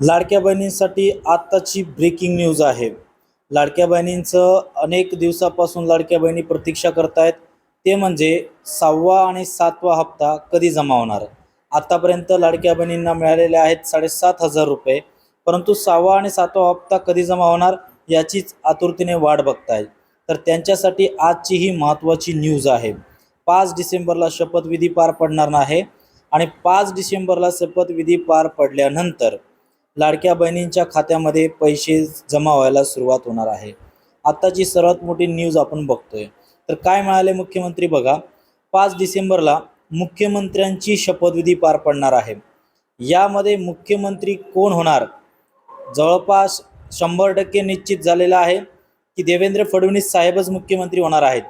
लाडक्या बहिणींसाठी आत्ताची ब्रेकिंग न्यूज आहे. लाडक्या बहिणींचं अनेक दिवसापासून लाडक्या बहिणी प्रतीक्षा करतायत. ते म्हणजे सहावा आणि सातवा हप्ता कधी जमा होणार? आत्तापर्यंत लाडक्या बहिणींना मिळालेले आहेत साडेसात हजार रुपये. परंतु सहावा आणि सातवा हप्ता कधी जमा होणार याचीच आतुरतेने वाट बघतायत तर त्यांच्यासाठी आजची ही महत्त्वाची न्यूज आहे. पाच डिसेंबरला शपथविधी पार पडणार नाही आणि पाच डिसेंबरला शपथविधी पार पडल्यानंतर लाडक्या बहिणींच्या खात्यामध्ये पैसे जमा व्हायला सुरुवात होणार आहे. आत्ताची सर्वात मोठी न्यूज आपण बघतोय. तर काय मिळाले मुख्यमंत्री बघा पाच डिसेंबरला मुख्यमंत्र्यांची शपथविधी पार पडणार आहे. यामध्ये मुख्यमंत्री कोण होणार? जवळपास शंभर टक्के निश्चित झालेलं आहे की देवेंद्र फडणवीस साहेबच मुख्यमंत्री होणार आहेत.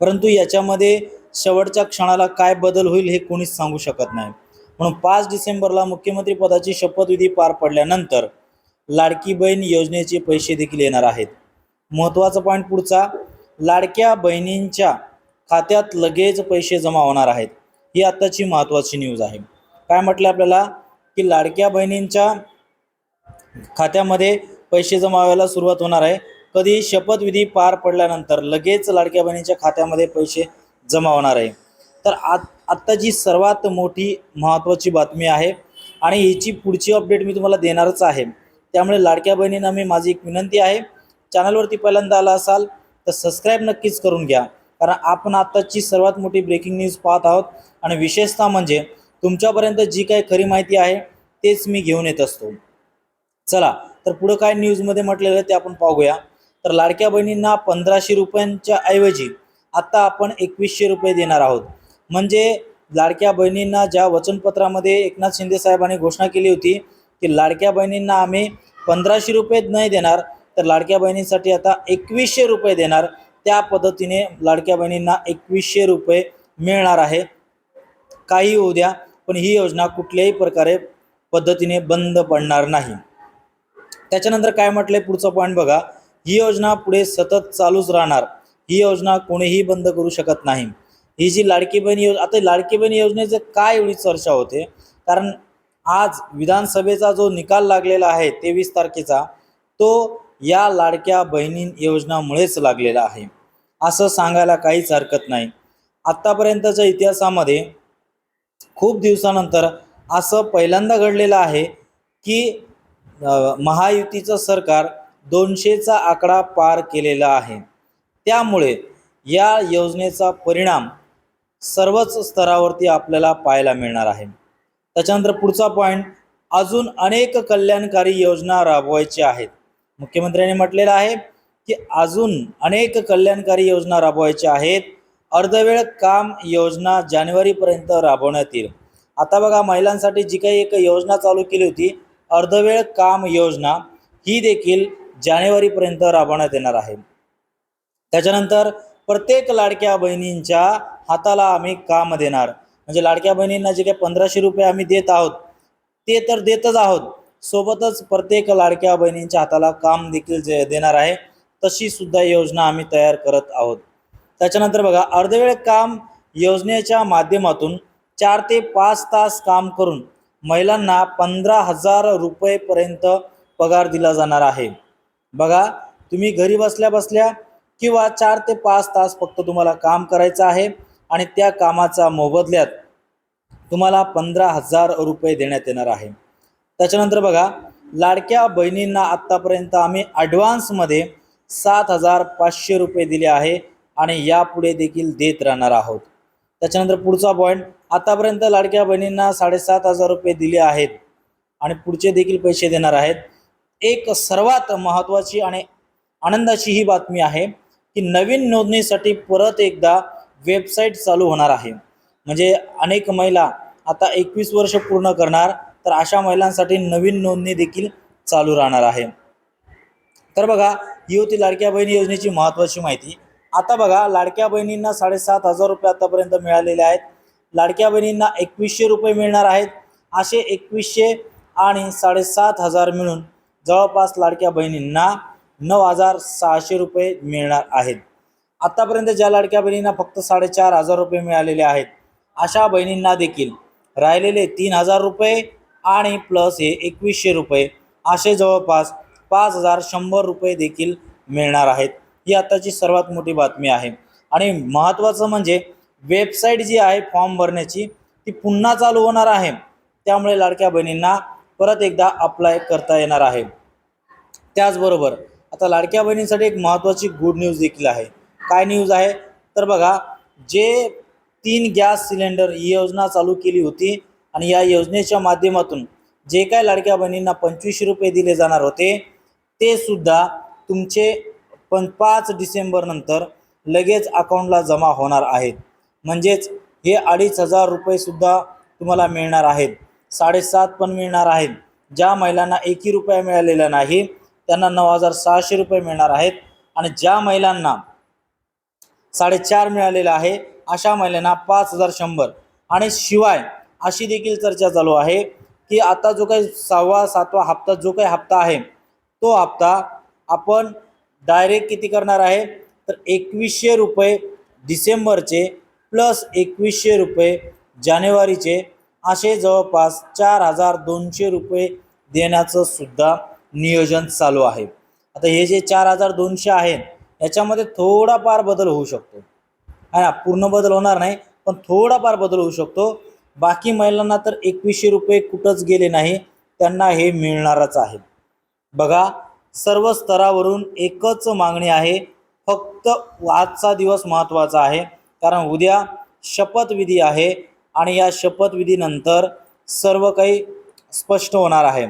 परंतु याच्यामध्ये शेवटच्या क्षणाला काय बदल होईल हे कोणीच सांगू शकत नाही. म्हणून पाच डिसेंबरला मुख्यमंत्री पदाची शपथविधी पार पडल्यानंतर लाडकी बहीण योजनेचे पैसे देखील येणार आहेत. महत्त्वाचा पॉईंट पुढचा लाडक्या बहिणींच्या खात्यात लगेच पैसे जमा होणार आहेत. ही आत्ताची महत्त्वाची न्यूज आहे. काय म्हटलं आपल्याला? की लाडक्या बहिणींच्या खात्यामध्ये पैसे जमा व्हायला सुरुवात होणार आहे. कधी शपथविधी पार पडल्यानंतर लगेच लाडक्या बहिणींच्या खात्यामध्ये पैसे जमा होणार आहे. तर आत आत्ताची सर्वात मोठी महत्त्वाची बातमी आहे आणि हिची पुढची अपडेट मी तुम्हाला देणारच आहे. त्यामुळे लाडक्या बहिणींना मी माझी एक विनंती आहे. चॅनलवरती पहिल्यांदा आला असाल तर सबस्क्राईब नक्कीच करून घ्या. कारण आपण आत्ताची सर्वात मोठी ब्रेकिंग न्यूज पाहत आहोत आणि विशेषतः म्हणजे तुमच्यापर्यंत जी काही खरी माहिती आहे तेच मी घेऊन येत असतो. चला तर पुढं काय न्यूजमध्ये म्हटलेलं ते आपण पाहूया. तर लाडक्या बहिणींना पंधराशे रुपयांच्या ऐवजी आत्ता आपण एकवीसशे रुपये देणार आहोत. म्हणजे लाडक्या बहिणींना ज्या वचनपत्रामध्ये एकनाथ शिंदे साहेबांनी घोषणा केली होती की लाडक्या बहिणींना आम्ही पंधराशे रुपये नाही देणार तर लाडक्या बहिणींसाठी आता एकवीसशे रुपये देणार. त्या पद्धतीने लाडक्या बहिणींना एकवीसशे रुपये मिळणार आहे. काही होऊ द्या पण ही योजना कुठल्याही प्रकारे पद्धतीने बंद पडणार नाही. त्याच्यानंतर काय म्हटलंय पुढचा पॉईंट बघा. ही योजना पुढे सतत चालूच राहणार. ही योजना कोणीही बंद करू शकत नाही. ही जी लाडकी बहीण योजना आता लाडकी बहीण योजनेचं काय एवढी चर्चा होते? कारण आज विधानसभेचा जो निकाल लागलेला आहे तेवीस तारखेचा तो या लाडक्या बहिणी योजनामुळेच लागलेला आहे. असं सांगायला काहीच हरकत नाही. आत्तापर्यंतच्या इतिहासामध्ये खूप दिवसानंतर असं पहिल्यांदा घडलेलं आहे की महायुतीचं सरकार दोनशेचा आकडा पार केलेला आहे. त्यामुळे या योजनेचा परिणाम सर्वच स्तरावरती आपल्याला पाहायला मिळणार आहे. त्याच्यानंतर पुढचा पॉईंट अजून अनेक कल्याणकारी योजना राबवायच्या आहेत. मुख्यमंत्र्यांनी म्हटलेलं आहे की अजून अनेक कल्याणकारी योजना राबवायच्या आहेत. अर्धवेळ काम योजना जानेवारीपर्यंत राबवण्यात येईल. आता बघा महिलांसाठी जी काही एक योजना चालू केली होती अर्धवेळ काम योजना ही देखील जानेवारीपर्यंत राबवण्यात येणार आहे. त्याच्यानंतर प्रत्येक लाडक्या बहिणींच्या हाताला आम्ही काम देणार? म्हणजे लाडक्या बहिणींना जे काही पंधराशे रुपये आम्ही देत आहोत ते तर देतच आहोत. सोबतच प्रत्येक लाडक्या बहिणींच्या हाताला काम देखील देणार आहे तशी सुद्धा योजना आम्ही तयार करत आहोत. त्याच्यानंतर बघा अर्धवेळ काम योजनेच्या माध्यमातून चार ते पाच तास काम करून महिलांना पंधरा हजार रुपयेपर्यंत पगार दिला जाणार आहे. बघा तुम्ही घरी बसल्या बसल्या किंवा चार ते पाच तास फक्त तुम्हाला काम करायचं आहे आणि त्या कामाचा मोबदल्यात तुम्हाला पंधरा हजार रुपये देण्यात येणार आहे. त्याच्यानंतर बघा लाडक्या बहिणींना आत्तापर्यंत आम्ही ॲडव्हान्समध्ये सात हजार पाचशे रुपये दिले आहे आणि यापुढे देखील देत राहणार आहोत. त्याच्यानंतर पुढचा पॉईंट आतापर्यंत लाडक्या बहिणींना साडेसात हजार रुपये दिले आहेत आणि पुढचे देखील पैसे देणार आहेत. एक सर्वात महत्त्वाची आणि आनंदाची ही बातमी आहे की नवीन नोंदणीसाठी परत एकदा वेबसाईट चालू होणार आहे. म्हणजे अनेक महिला आता एकवीस वर्ष पूर्ण करणार तर अशा महिलांसाठी नवीन नोंदणी देखील चालू राहणार आहे. तर बघा ही होती लाडक्या बहिणी योजनेची महत्त्वाची माहिती. आता बघा लाडक्या बहिणींना साडेसात हजार रुपये आतापर्यंत मिळालेले आहेत. लाडक्या बहिणींना एकवीसशे रुपये मिळणार आहेत. असे एकवीसशे आणि साडेसात हजार मिळून जवळपास लाडक्या बहिणींना नऊ हजार सहाशे रुपये मिळणार आहेत. आत्तापर्यंत ज्या लाडक्या बहिणींना फक्त साडेचार हजार रुपये मिळालेले आहेत अशा बहिणींना देखील राहिलेले तीन हजार रुपये आणि प्लस हे एकवीसशे रुपये असे जवळपास पाच हजार शंभर रुपये देखील मिळणार आहेत. ही आताची सर्वात मोठी बातमी आहे. आणि महत्त्वाचं म्हणजे वेबसाईट जी आहे फॉर्म भरण्याची ती पुन्हा चालू होणार आहे. त्यामुळे लाडक्या बहिणींना परत एकदा अप्लाय करता येणार आहे. त्याचबरोबर आता लाडक्या बहिणींसाठी एक महत्त्वाची गुड न्यूज देखील आहे. काय न्यूज आहे? तर बघा जे तीन गॅस सिलेंडर ही योजना चालू केली होती आणि या योजनेच्या माध्यमातून जे काय लाडक्या बहिणींना पंचवीसशे रुपये दिले जाणार होते ते सुद्धा तुमचे पण पाच डिसेंबर नंतर लगेच अकाउंटला जमा होणार आहेत. म्हणजेच हे अडीच हजार रुपयेसुद्धा तुम्हाला मिळणार आहेत. साडेसात पण मिळणार आहेत. ज्या महिलांना एकही रुपया मिळालेला नाही त्यांना नऊ हजार सहाशे रुपये मिळणार आहेत. आणि ज्या महिलांना साडेचार मिळालेलं आहे. अशा महिलांना पाच हजार शंभर. आणि शिवाय अशी देखील चर्चा चालू आहे की आता जो काही सहावा सातवा हप्ता जो काही हप्ता आहे तो हप्ता आपण डायरेक्ट किती करणार आहे? तर एकवीसशे रुपये डिसेंबरचे प्लस एकवीसशे रुपये जानेवारीचे असे जवळपास चार हजार दोनशे रुपये देण्याचं सुद्धा नियोजन चालू आहे. आता हे जे चार हजार दोनशे आहेत याच्यामध्ये थोडाफार बदल होऊ शकतो. है ना पूर्ण बदल होणार नाही पण थोडाफार बदल होऊ शकतो. बाकी महिलांना तर एकवीसशे रुपये कुठंच गेले नाही त्यांना हे मिळणारच आहे. बघा सर्व स्तरावरून एकच मागणी आहे फक्त आजचा दिवस महत्त्वाचा आहे. कारण उद्या शपथविधी आहे आणि या शपथविधीनंतर सर्व काही स्पष्ट होणार आहे.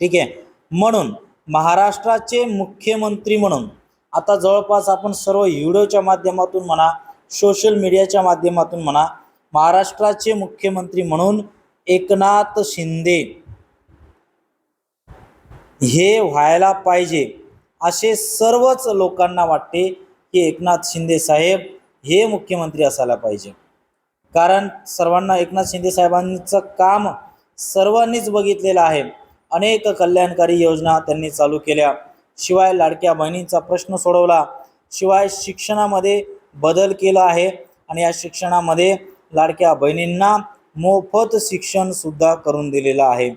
ठीक आहे? म्हणून महाराष्ट्राचे मुख्यमंत्री म्हणून आता जवळपास आपण सर्व व्हिडिओच्या माध्यमातून म्हणा सोशल मीडियाच्या माध्यमातून म्हणा महाराष्ट्राचे मुख्यमंत्री म्हणून एकनाथ शिंदे हे व्हायला पाहिजे असे सर्वच लोकांना वाटते की एकनाथ शिंदे साहेब हे मुख्यमंत्री असायला पाहिजे. कारण सर्वांना एकनाथ शिंदे साहेबांचं काम सर्वांनीच बघितलेलं आहे. अनेक कल्याणकारी योजना त्यांनी चालू केल्या. शिवाय लाडक्या बहिणींचा प्रश्न सोडवला. शिवाय शिक्षणामध्ये बदल केला आहे आणि या शिक्षणामध्ये लाडक्या बहिणींना मोफत शिक्षणसुद्धा करून दिलेलं आहे.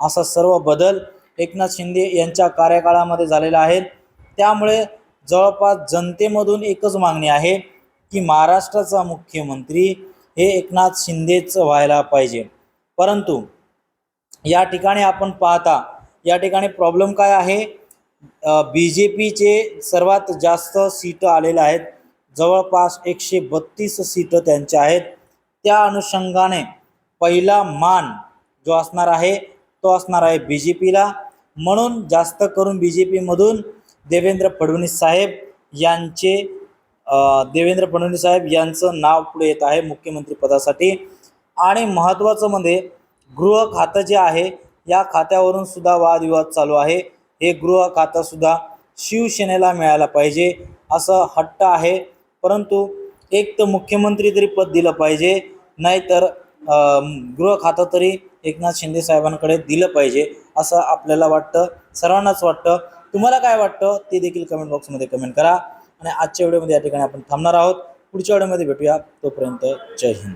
असा सर्व बदल एकनाथ शिंदे यांच्या कार्यकाळामध्ये झालेला आहे. त्यामुळे जवळपास जनतेमधून एकच मागणी आहे की महाराष्ट्राचा मुख्यमंत्री हे एकनाथ शिंदेच व्हायला पाहिजे. परंतु या ठिकाणी आपण पाहता या ठिकाणी प्रॉब्लेम काय आहे? बी जे पीचे सर्वात जास्त सीटं आलेल्या आहेत. जवळपास एकशे बत्तीस सीटं त्यांच्या आहेत. त्या अनुषंगाने पहिला मान जो असणार आहे तो असणार आहे बी जे पीला म्हणून जास्त करून बी जे पीमधून देवेंद्र फडणवीस साहेब यांचे देवेंद्र फडणवीस साहेब यांचं नाव पुढे येत आहे मुख्यमंत्री पदासाठी. आणि महत्त्वाचं म्हणजे गृह खातं जे आहे या खात्यावरून सुद्धा वादविवाद चालू आहे. हे गृह खातंसुद्धा शिवसेनेला मिळायला पाहिजे असं हट्ट आहे. परंतु एक तर मुख्यमंत्री तरी पद दिलं पाहिजे नाहीतर गृह खातं तरी एकनाथ शिंदे साहेबांकडे दिलं पाहिजे असं आपल्याला वाटतं सर्वांनाच वाटतं. तुम्हाला काय वाटतं ते देखील कमेंट बॉक्समध्ये कमेंट करा. आणि आजच्या व्हिडिओमध्ये या ठिकाणी आपण थांबणार आहोत. पुढच्या व्हिडिओमध्ये भेटूया. तोपर्यंत जय हिंद.